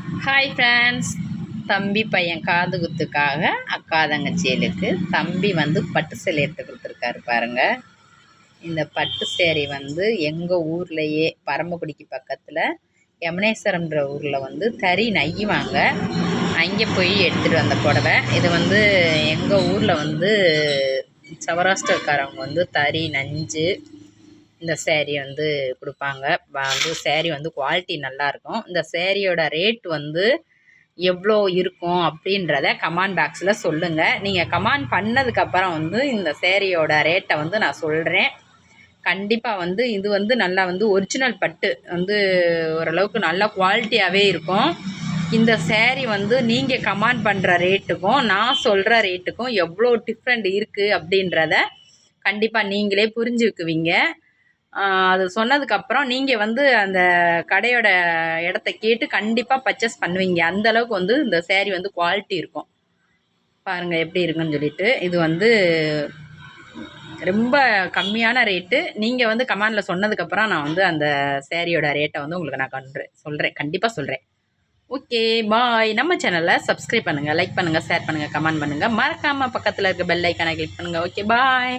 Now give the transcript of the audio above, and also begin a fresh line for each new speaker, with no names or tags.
Hi friends தம்பி பையன் காது குத்துக்காக அக்கா தங்கச்சியலுக்கு தம்பி வந்து பட்டு சேலை எடுத்து கொடுத்துருக்காரு பாருங்கள் இந்த பட்டு சேரீ வந்து எங்கள் ஊர்லேயே பரமக்குடிக்கு பக்கத்தில் யமுனேஸ்வரம்ன்ற ஊரில் வந்து தறி நெய்யுவாங்க அங்கே போய் எடுத்துகிட்டு வந்த புடவை. இது வந்து எங்கள் ஊரில் வந்து சௌராஷ்டிரக்காரவங்க வந்து தறி நஞ்சு இந்த சேரீ வந்து கொடுப்பாங்க. வந்து சேரீ வந்து குவாலிட்டி நல்லாயிருக்கும் இந்த சேரீயோட ரேட் வந்து எவ்வளோ இருக்கும் அப்படின்றத கமெண்ட் பாக்ஸில் சொல்லுங்கள் நீங்கள் கமெண்ட் பண்ணதுக்கப்புறம் வந்து இந்த சேரீயோட ரேட்டை வந்து நான் சொல்கிறேன் கண்டிப்பாக வந்து இது வந்து நல்லா வந்து ஒரிஜினல் பட்டு வந்து ஓரளவுக்கு நல்ல குவாலிட்டியாகவே இருக்கும். இந்த சேரீ வந்து நீங்கள் கமெண்ட் பண்ணுற ரேட்டுக்கும் நான் சொல்கிற ரேட்டுக்கும் எவ்வளோ டிஃப்ரெண்ட் இருக்குது அப்படின்றத கண்டிப்பாக நீங்களே புரிஞ்சுக்குவீங்க. அது சொன்னதுக்கப்புறம் நீங்கள் வந்து அந்த கடையோட இடத்த கேட்டு கண்டிப்பாக பர்ச்சேஸ் பண்ணுவீங்க. அந்தளவுக்கு வந்து இந்த சேரீ வந்து குவாலிட்டி இருக்கும். பாருங்கள் எப்படி இருக்குன்னு சொல்லிட்டு. இது வந்து ரொம்ப கம்மியான ரேட்டு நீங்கள் வந்து கமாண்டில் சொன்னதுக்கப்புறம் நான் வந்து அந்த சேரீயோட ரேட்டை வந்து உங்களுக்கு நான் கண்டுறேன் சொல்கிறேன் கண்டிப்பாக சொல்கிறேன் ஓகே பாய் நம்ம சேனலை சப்ஸ்கிரைப் பண்ணுங்கள் லைக் பண்ணுங்கள் ஷேர் பண்ணுங்கள் கமெண்ட் பண்ணுங்கள் மறக்காமல் பக்கத்தில் இருக்க பெல் ஐக்கானை கிளிக் பண்ணுங்கள் ஓகே பாய்